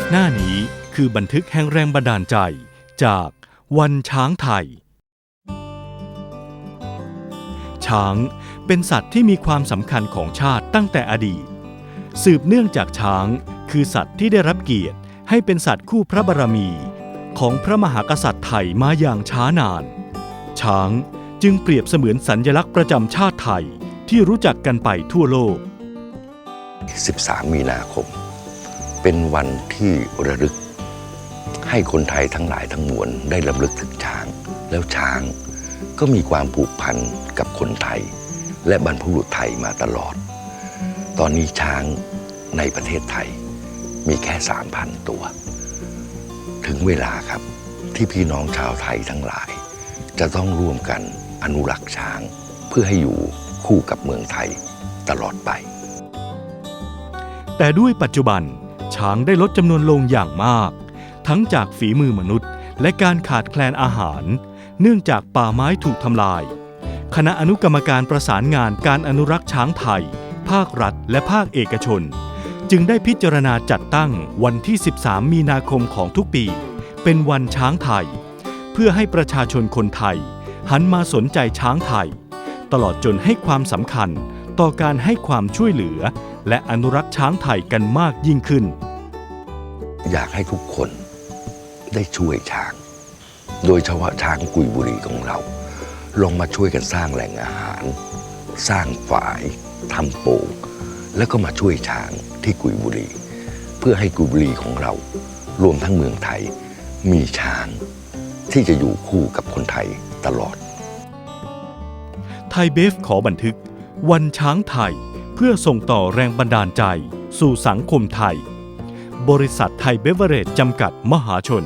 ฟหน้านี้คือบันทึกแห่งแรงบันดาลใจจากวันช้างไทย ช้างเป็นสัตว์ที่มีความสำคัญของชาติตั้งแต่อดีต สืบเนื่องจากช้างคือสัตว์ที่ได้รับเกียรติให้เป็นสัตว์คู่พระบารมีของพระมหากษัตริย์ไทยมาอย่างช้านาน ช้างจึงเปรียบเสมือนสัญลักษณ์ประจำชาติไทยที่รู้จักกันไปทั่วโลก 13 มีนาคม เป็นวันที่ระลึก ให้คนไทยทั้งหลายทั้งมวลได้รำลึกถึงช้าง แล้วช้างก็มีความผูกพันกับคนไทย และบรรพบุรุษไทยมาตลอด ตอนนี้ช้างในประเทศไทยมีแค่3,000ตัว ถึงเวลาครับที่พี่น้องชาวไทยทั้งหลาย จะต้องร่วมกันอนุรักษ์ช้าง เพื่อให้อยู่คู่กับเมืองไทยตลอดไป แต่ด้วยปัจจุบัน ช้างได้ลดจำนวนลงอย่างมาก ทั้งจากฝีมือมนุษย์ และการขาดแคลนอาหาร เนื่องจากป่าไม้ถูกทำลาย คณะอนุกรรมการประสานงานการอนุรักษ์ช้างไทย ภาครัฐ และภาคเอกชน จึงได้พิจารณาจัดตั้งวันที่ 13 มีนาคมของทุกปี เป็นวันช้างไทย เพื่อให้ประชาชนคนไทย หันมาสนใจช้างไทย ตลอดจนให้ความสำคัญ ต่อการให้ความช่วยเหลือ และอนุรักษ์ช้างไทยกันมากยิ่งขึ้น อยากให้ทุกคนได้ช่วยช้าง โดยเฉพาะช้างกุยบุรีของเรา ลงมาช่วยกันสร้างแหล่งอาหาร สร้างฝายทำโป่งแล้วก็มาช่วยช้างที่กุยบุรี เพื่อให้กุยบุรีของเรา รวมทั้งเมืองไทยมีช้างที่จะอยู่คู่กับคนไทยตลอด ไทยเบฟขอบันทึก วันช้างไทยเพื่อส่งต่อแรงบันดาลใจสู่สังคมไทย บริษัทไทยเบเวอเรจจำกัดมหาชน